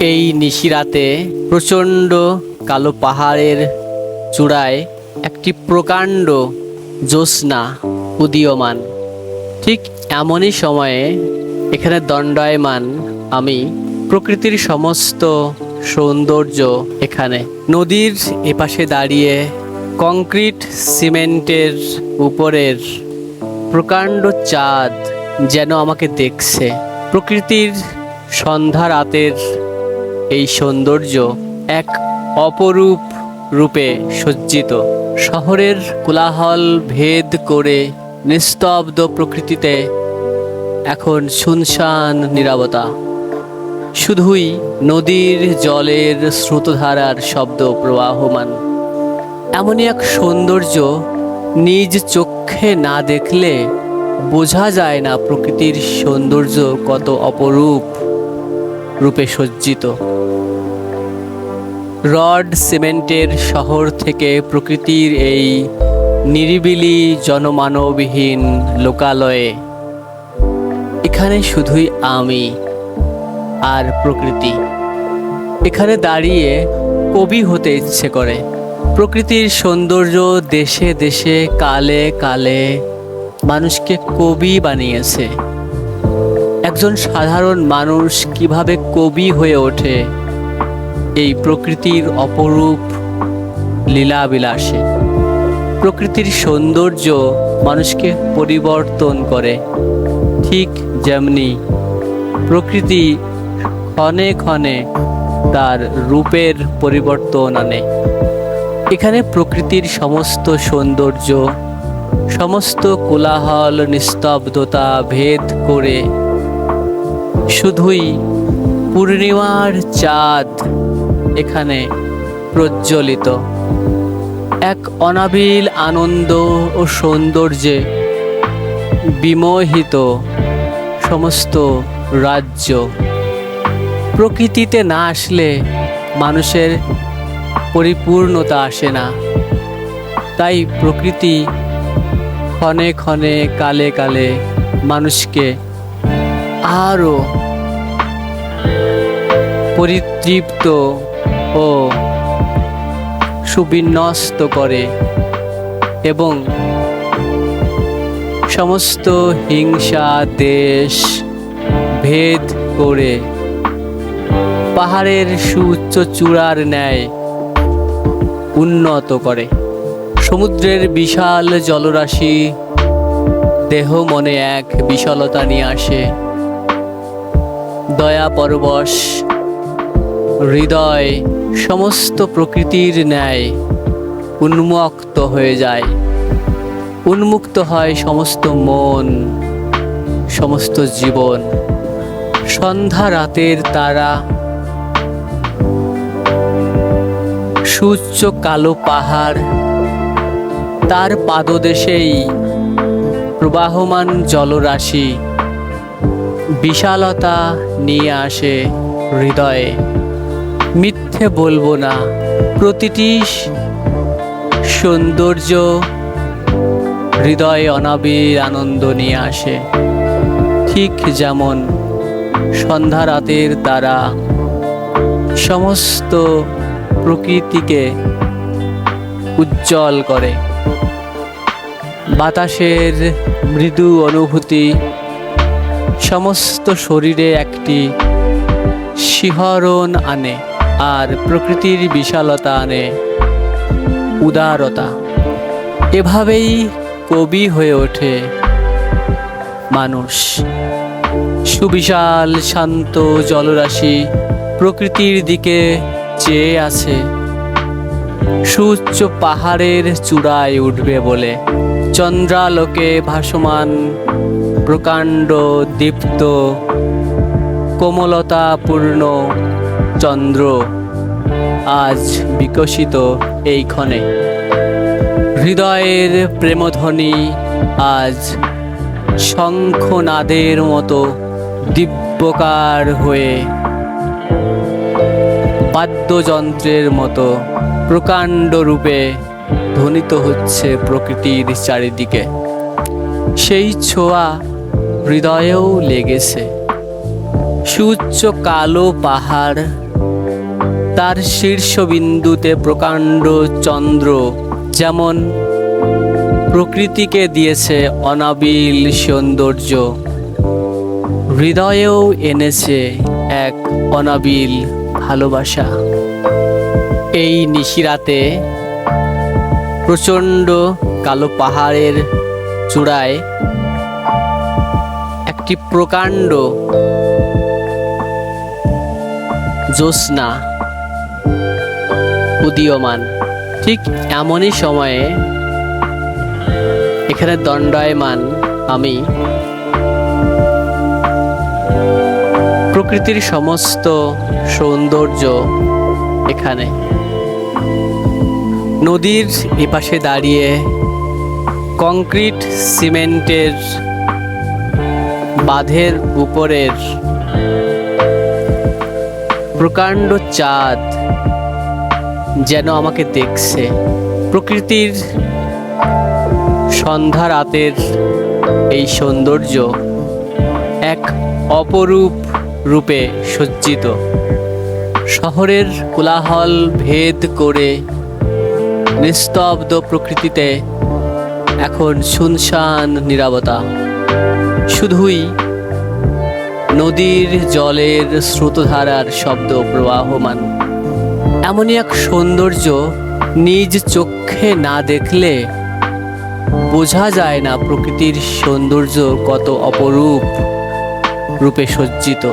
এই নিশিরাতে প্রচণ্ড কালো পাহাড়ের চূড়ায় একটি প্রকাণ্ড জ্যোৎস্না উদীয়মান। ঠিক এমনই সময়ে এখানে দণ্ডায়মান আমি প্রকৃতির সমস্ত সৌন্দর্য এখানে। নদীর এপাশে দাঁড়িয়ে কংক্রিট সিমেন্টের উপরের প্রকাণ্ড চাঁদ যেন আমাকে দেখছে। প্রকৃতির সন্ধ্যা রাতের এই সৌন্দর্য এক অপরূপ রূপে সজ্জিত। শহরের কোলাহল ভেদ করে নিস্তব্ধ প্রকৃতিতে এখন শুনশান নিরাবতা। শুধুই নদীর জলের স্রোতধারার শব্দ প্রবাহমান। এমনই এক সৌন্দর্য নিজ চোখে না দেখলে বোঝা যায় না প্রকৃতির সৌন্দর্য কত অপরূপ রূপে সজ্জিত। রড সিমেন্টের শহর থেকে প্রকৃতির এই নিরিবিলি জনমানবহীন লোকালয়ে। এখানে শুধুই আমি আর প্রকৃতি। এখানে দাঁড়িয়ে কবি হতে ইচ্ছে করে। প্রকৃতির সৌন্দর্য দেশে দেশে, কালে কালে মানুষকে কবি বানিয়েছে। একজন সাধারণ মানুষ কীভাবে কবি হয়ে ওঠে এই প্রকৃতির অপরূপ লীলাবিলাসে। প্রকৃতির সৌন্দর্য মানুষকে পরিবর্তন করে। ঠিক যেমনি প্রকৃতি ক্ষণে ক্ষণে তার রূপের পরিবর্তন আনে। এখানে প্রকৃতির সমস্ত সৌন্দর্য, সমস্ত কোলাহল, নিস্তব্ধতা ভেদ করে শুধুই পূর্ণিমার চাঁদ এখানে প্রজ্বলিত। এক অনাবিল আনন্দ ও সৌন্দর্যে বিমোহিত সমস্ত রাজ্য। প্রকৃতিতে না আসলে মানুষের পরিপূর্ণতা আসে না। তাই প্রকৃতি ক্ষণে ক্ষণে কালে কালে মানুষকে আরও পরিতৃপ্ত ও সুবিন্যস্ত করে এবং সমস্ত হিংসা, দেশ ভেদ করে পাহাড়ের সুউচ্চ চূড়ার ন্যায় উন্নত করে। সমুদ্রের বিশাল জলরাশি দেহ মনে এক বিশালতা নিয়ে আসে। দয়া পরবশ হৃদয় সমস্ত প্রকৃতির ন্যায় উন্মুক্ত হয়ে যায়। উন্মুক্ত হয় সমস্ত মন, সমস্ত জীবন। সন্ধ্যা রাতের তারা সুউচ্চ কালো পাহাড়, তার পাদদেশেই প্রবাহমান জলরাশি। বিশালতা নিয়ে আসে হৃদয়ে। মিথ্যে বলব না। প্রতিটি সৌন্দর্য হৃদয়ে অনাবিল আনন্দ নিয়ে আসে। ঠিক যেমন সন্ধ্যা রাতের তারা সমস্ত প্রকৃতিকে উজ্জ্বল করে। বাতাসের মৃদু অনুভূতি সমস্ত শরীরে একটি শিহরণ আনে। আর প্রকৃতির বিশালতা আনে উদারতা। এভাবেই কবি হয়ে ওঠে মানুষ। সুবিশাল শান্ত জলরাশি প্রকৃতির দিকে চেয়ে আছে। সুউচ্চ পাহাড়ের চূড়ায় উঠবে বলে চন্দ্রালোকে ভাসমান প্রকাণ্ড দীপ্ত কোমলতাপূর্ণ চন্দ্র আজ বিকশিত এই ক্ষণে। হৃদয়ের প্রেমধ্বনি আজ শঙ্খনাদের মতো দিব্যকার হয়ে বাদ্যযন্ত্রের মতো প্রকাণ্ড রূপে ধ্বনিত হচ্ছে প্রকৃতির চারিদিকে। সেই ছোঁয়া হৃদয়েও লেগেছে। সুউচ্চ কালো পাহাড় তার শীর্ষবিন্দুতে প্রকাণ্ড চন্দ্র, যেমন প্রকৃতিকে দিয়েছে অনাবিল সৌন্দর্য। হৃদয়েও এনেছে এক অনাবিল ভালোবাসা। এই নিশিরাতে প্রচণ্ড কালো পাহাড়ের চূড়ায় একটি প্রকাণ্ড জ্যোৎস্না উদীয়মান। ঠিক এমনই সময়ে এখানে দণ্ডায়মান আমি প্রকৃতির সমস্ত সৌন্দর্য এখানে। নদীর এপাশে দাঁড়িয়ে কংক্রিট সিমেন্টের বাঁধের উপরের প্রকাণ্ড চাঁদ যেন আমাকে দেখছে। প্রকৃতির সন্ধ্যা রাতের এই সৌন্দর্য এক অপরূপ রূপে সজ্জিত। শহরের কোলাহল ভেদ করে নিস্তব্ধ প্রকৃতিতে এখন শুনশান নিরাবতা। শুধুই নদীর জলের স্রোতধারার শব্দ প্রবাহমান। এমনই এক সৌন্দর্য নিজ চোখে না দেখলে বোঝা যায় না প্রকৃতির সৌন্দর্য কত অপরূপ রূপে সজ্জিত।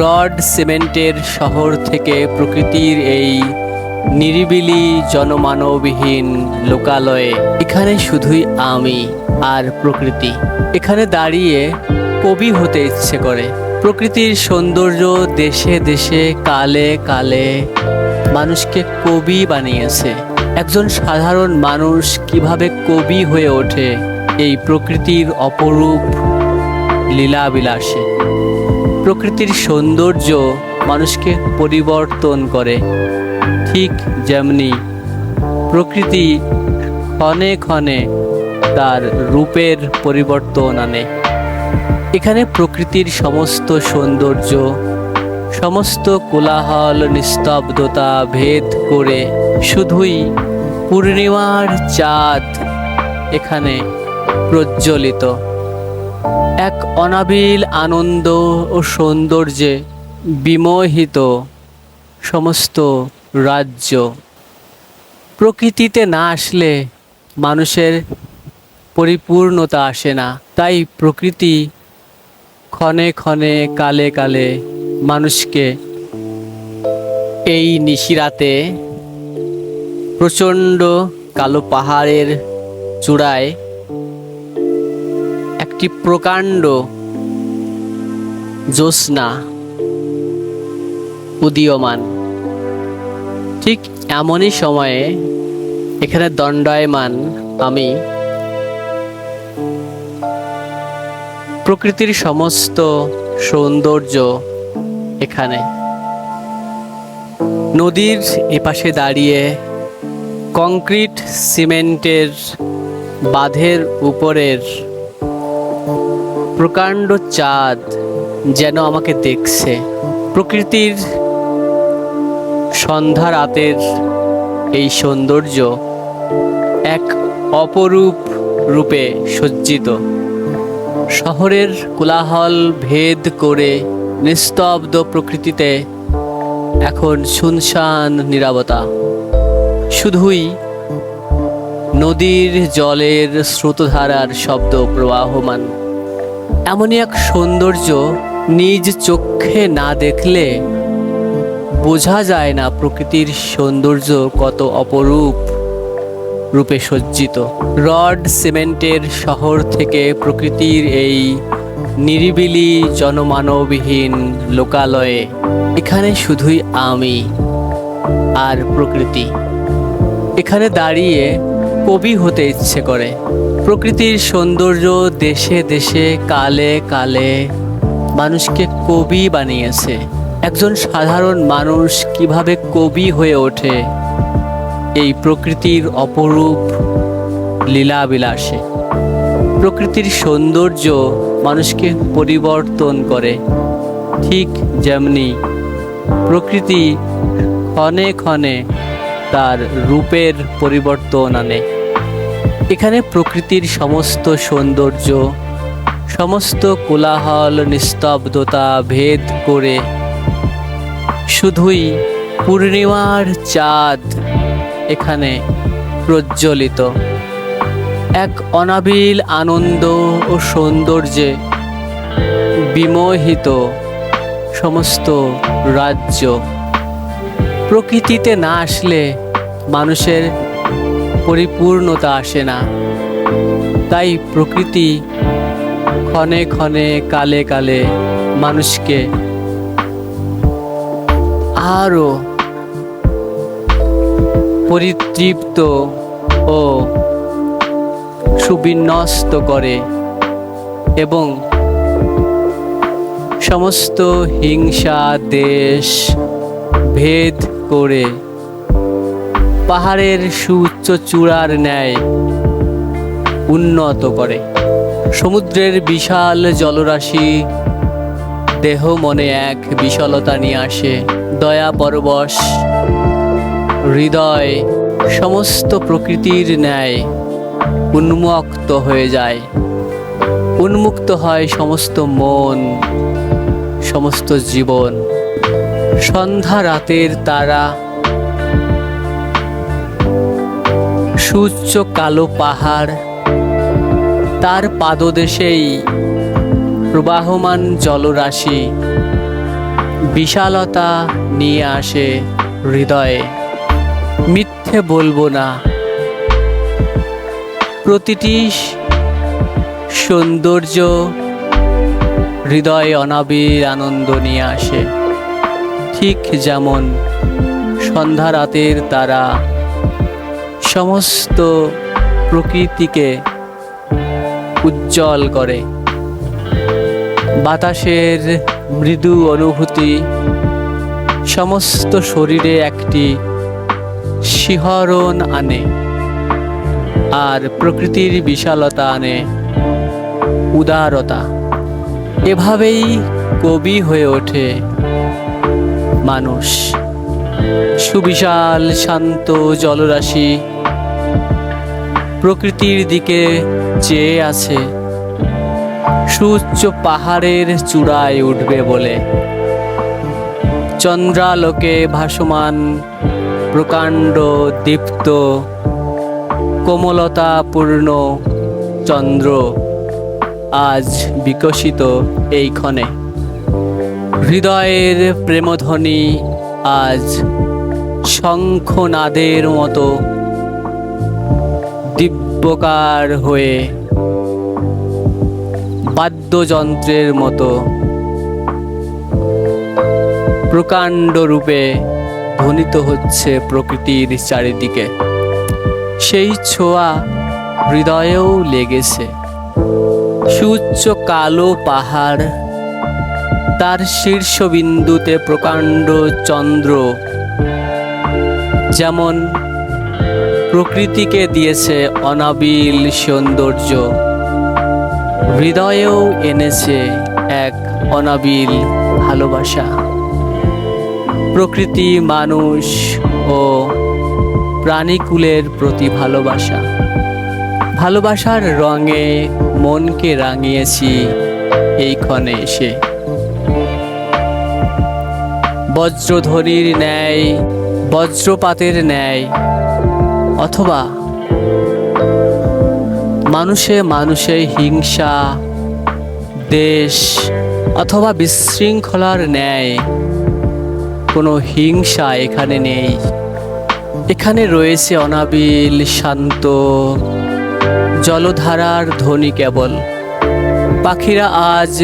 রড সিমেন্টের শহর থেকে প্রকৃতির এই নিরিবিলি জনমানবহীন লোকালয়ে, এখানে শুধুই আমি আর প্রকৃতি। এখানে দাঁড়িয়ে কবি হতে ইচ্ছে করে। প্রকৃতির সৌন্দর্য দেশে দেশে, কালে কালে মানুষকে কবি বানিয়েছে। একজন সাধারণ মানুষ কীভাবে কবি হয়ে ওঠে এই প্রকৃতির অপরূপ লীলাবিলাসে। প্রকৃতির সৌন্দর্য মানুষকে পরিবর্তন করে। ঠিক যেমনি প্রকৃতি ক্ষণে ক্ষণে তার রূপের পরিবর্তন আনে। এখানে প্রকৃতির সমস্ত সৌন্দর্য সমস্ত কোলাহল, নিস্তব্ধতা ভেদ করে শুধুই পূর্ণিমার চাঁদ এখানে প্রজ্বলিত। এক অনাবিল আনন্দ ও সৌন্দর্যে বিমোহিত সমস্ত রাজ্য। প্রকৃতিতে না আসলে মানুষের পরিপূর্ণতা আসে না। তাই প্রকৃতি ক্ষণে ক্ষণে কালে কালে মানুষকে এই নিশিরাতে প্রচণ্ড কালো পাহাড়ের চূড়ায় একটি প্রকাণ্ড জ্যোৎস্না উদীয়মান। ঠিক এমনই সময়ে এখানে দণ্ডায়মান আমি প্রকৃতির সমস্ত সৌন্দর্য এখানে। নদীর এপাশে দাঁড়িয়ে কংক্রিট সিমেন্টের বাঁধের উপরের প্রকাণ্ড চাঁদ যেন আমাকে দেখছে। প্রকৃতির সন্ধ্যা রাতের এই সৌন্দর্য এক অপরূপ রূপে সজ্জিত। শহরের কোলাহল ভেদ করে নিস্তব্ধ প্রকৃতিতে এখন শুনশান নিরাবতা। শুধুই নদীর জলের স্রোতধারার শব্দ প্রবাহমান। এমনই এক সৌন্দর্য নিজ চোখে না দেখলে বোঝা যায় না প্রকৃতির সৌন্দর্য কত অপরূপ রূপে সজ্জিত। রড, সিমেন্টের শহর থেকে প্রকৃতির এই নিরিবিলি জনমানবহীন লোকালয়ে, এখানে শুধুই আমি আর প্রকৃতি। এখানে দাঁড়িয়ে কবি হতে ইচ্ছে করে। প্রকৃতির সৌন্দর্য দেশে দেশে, কালে কালে মানুষকে কবি বানিয়েছে। একজন সাধারণ মানুষ কীভাবে কবি হয়ে ওঠে, এই প্রকৃতির অপরূপ লীলাবিলাসে। প্রকৃতির সৌন্দর্য মানুষকে পরিবর্তন করে। ঠিক যেমনি প্রকৃতি ক্ষণে ক্ষণে তার রূপের পরিবর্তন আনে। এখানে প্রকৃতির সমস্ত সৌন্দর্য, সমস্ত কোলাহল, নিস্তব্ধতা ভেদ করে শুধুই পূর্ণিমার চাঁদ এখানে প্রজ্বলিত। এক অনাবিল আনন্দ ও সৌন্দর্যে বিমোহিত সমস্ত রাজ্য। প্রকৃতিতে না আসলে মানুষের পরিপূর্ণতা আসে না। তাই প্রকৃতি ক্ষণে ক্ষণে কালে কালে মানুষকে আরও পরিতৃপ্ত ও সুবিন্যস্ত করে এবং সমস্ত হিংসা, দেশ ভেদ করে পাহাড়ের সুউচ্চ চূড়ার ন্যায় উন্নত করে। সমুদ্রের বিশাল জলরাশি দেহ মনে এক বিশালতা নিয়ে আসে। দয়া, পরবশ, হৃদয়, সমস্ত প্রকৃতির ন্যায় উন্মুক্ত হয়ে যায়। উন্মুক্ত হয় সমস্ত মন, সমস্ত জীবন। সন্ধ্যা রাতের তারা সুউচ্চ কালো পাহাড়, তার পাদদেশেই প্রবাহমান জলরাশি, বিশালতা নিয়ে আসে হৃদয়ে। মিথ্যে বলব না। প্রতিটি সৌন্দর্য হৃদয়ে অনাবিল আনন্দ নিয়ে আসে। ঠিক যেমন সন্ধ্যা রাতের তারা সমস্ত প্রকৃতিকে উজ্জ্বল করে। বাতাসের মৃদু অনুভূতি সমস্ত শরীরে একটি শিহরণ আনে। আর প্রকৃতির বিশালতা আনে উদারতা। এভাবেই কবি হয়ে ওঠে মানুষ। সুবিশাল শান্ত জলরাশি প্রকৃতির দিকে চেয়ে আছে। সুউচ্চ পাহাড়ের চূড়ায় উঠবে বলে। চন্দ্রালোকে ভাসমান প্রকাণ্ড দীপ্ত কোমলতাপূর্ণ চন্দ্র আজ বিকশিত এই ক্ষণে হৃদয়ের প্রেমধ্বনি আজ শঙ্খনাদের মতো দিব্যকার হয়ে বাদ্যযন্ত্রের মতো প্রকাণ্ড রূপে ধ্বনিত হচ্ছে প্রকৃতির চারিদিকে। সেই ছোঁয়া হৃদয়েও লেগেছে। সুউচ্চ কালো পাহাড়, তার শীর্ষবিন্দুতে প্রকাণ্ড চন্দ্র, যেমন প্রকৃতিকে দিয়েছে অনাবিল সৌন্দর্য। হৃদয়েও এনেছে এক অনাবিল ভালোবাসা। প্রকৃতি, মানুষ ও প্রাণীকুলের প্রতি ভালোবাসা। ভালোবাসার রঙে মনকে রাঙিয়েছি এই ক্ষণে এসে। বজ্রধ্বনির ন্যায়, বজ্রপাতের ন্যায়, অথবা মানুষে মানুষে হিংসা, দেশ, অথবা বিশৃঙ্খলার ন্যায়, কোনো হিংসা এখানে নেই। এখানে রয়েছে অনাবিল, শান্ত। জলধারার ধ্বনি কেবল। পাখিরা আজ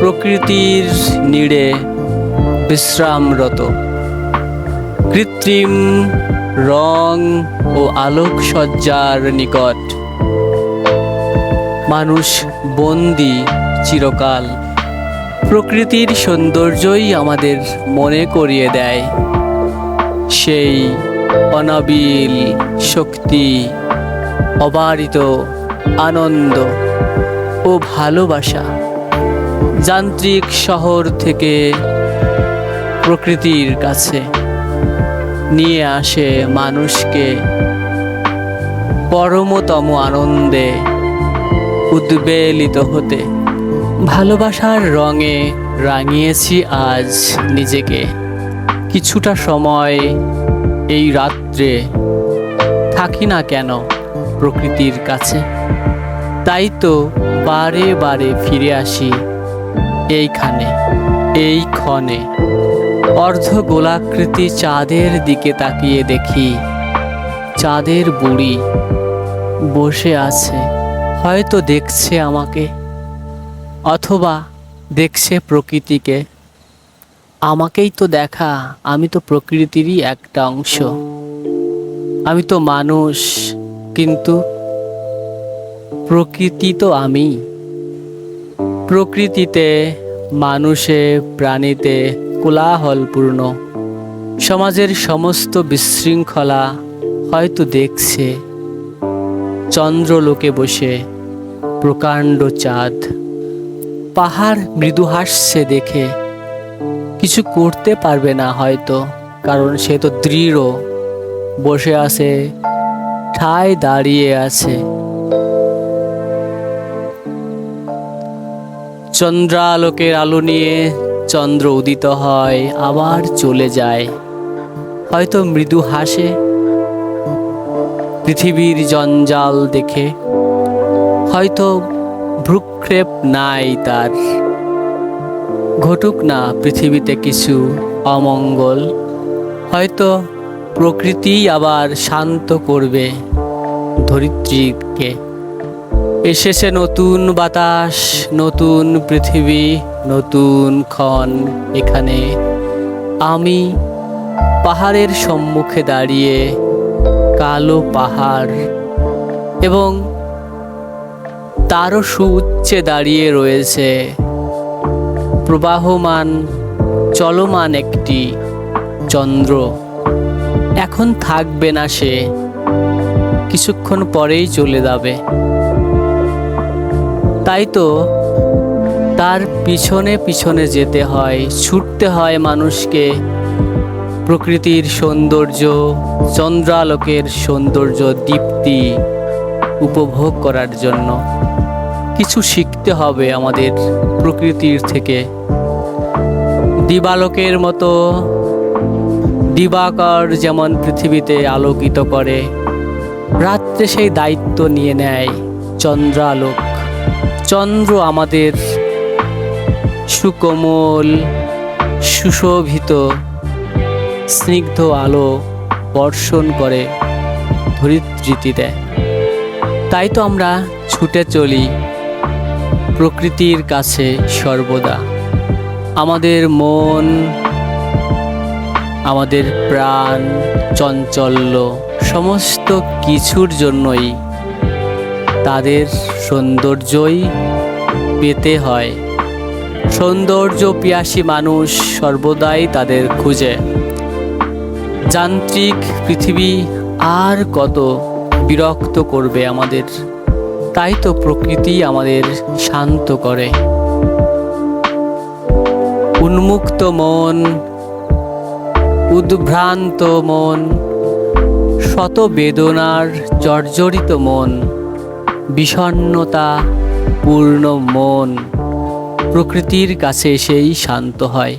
প্রকৃতির নীড়ে বিশ্রামরত। কৃত্রিম রং ও আলোকসজ্জার নিকট। মানুষ বন্দি চিরকাল। প্রকৃতির সৌন্দর্যই আমাদের মনে করিয়ে দেয়। সেই অনাবিল শক্তি, অবারিত আনন্দ ও ভালোবাসা যান্ত্রিক শহর থেকে প্রকৃতির কাছে নিয়ে আসে মানুষকে পরমতম আনন্দে উদ্বেলিত হতে। ভালোবাসার রঙে রাঙিয়েছি আজ নিজেকে। কিছুটা সময় এই রাত্রে থাকি না কেন প্রকৃতির কাছে? তাই তো বারে বারে ফিরে আসি এইখানে, এই ক্ষণে। অর্ধ গোলাকৃতি চাঁদের দিকে তাকিয়ে দেখি চাঁদের বুড়ি বসে আছে, হয়তো দেখছে আমাকে অথবা দেখছে প্রকৃতিকে। আমাকেই তো দেখা, আমি তো প্রকৃতিরই একটা অংশ। আমি তো মানুষ, কিন্তু প্রকৃতি তো আমি। প্রকৃতিতে, মানুষে, প্রাণীতে কোলাহলপূর্ণ। সমাজের সমস্ত বিশৃঙ্খলা হয়তো দেখছে। চন্দ্রলোকে বসে, প্রকাণ্ড চাঁদ। পাহাড় মৃদু হাসছে দেখে। কিছু করতে পারবে না হয়তো, কারণ সে তো দৃঢ়। বসে আছে, ঠায় দাঁড়িয়ে আছে। চন্দ্রালোকের আলো নিয়ে চন্দ্র উদিত হয়, আবার চলে যায়। হয়তো মৃদু হাসে, পৃথিবীর জঞ্জাল দেখে। হয়তো ভ্রুক্ষেপ নাই তার। ঘটুক না পৃথিবীতে কিছু অমঙ্গল, হয়তো প্রকৃতি আবার শান্ত করবে ধরিত্রীকে। এসেছে নতুন বাতাস, নতুন পৃথিবী, নতুন ক্ষণ এখানে। আমি পাহাড়ের সম্মুখে দাঁড়িয়ে কালো পাহাড় এবং তারও সুউচ্চে দাঁড়িয়ে রয়েছে প্রবাহমান, চলমান একটি চন্দ্র। এখন থাকবে না সে, কিছুক্ষণ পরেই চলে যাবে। তাই তো তার পিছনে পিছনে যেতে হয়, ছুটতে হয় মানুষকে। প্রকৃতির সৌন্দর্য, চন্দ্রালোকের সৌন্দর্য, দীপ্তি উপভোগ করার জন্য। কিছু শিখতে হবে আমাদের প্রকৃতির থেকে। দিবালোকের মতো দিবাকর যেমন পৃথিবীতে আলোকিত করে, রাত্রে সেই দায়িত্ব নিয়ে নেয় চন্দ্রালোক। চন্দ্র আমাদের সুকোমল, সুশোভিত, স্নিগ্ধ আলো বর্ষণ করে ধরিত্রীতি দেয়। তাই তো আমরা ছুটে চলি প্রকৃতির কাছে সর্বদা। আমাদের মন, আমাদের প্রাণ, চঞ্চল্য, সমস্ত কিছুর জন্যই তাদের সৌন্দর্যই পেতে হয়। সৌন্দর্য পিয়াসী মানুষ সর্বদাই তাদের খুঁজে। যান্ত্রিক পৃথিবী আর কত বিরক্ত করবে আমাদের, তাই তো প্রকৃতি আমাদের শান্ত করে। উন্মুক্ত মন, উদ্ভ্রান্ত মন শত বেদনার জর্জরিত মন বিষণ্নতা পূর্ণ মন, প্রকৃতির কাছে সেই শান্ত হয়।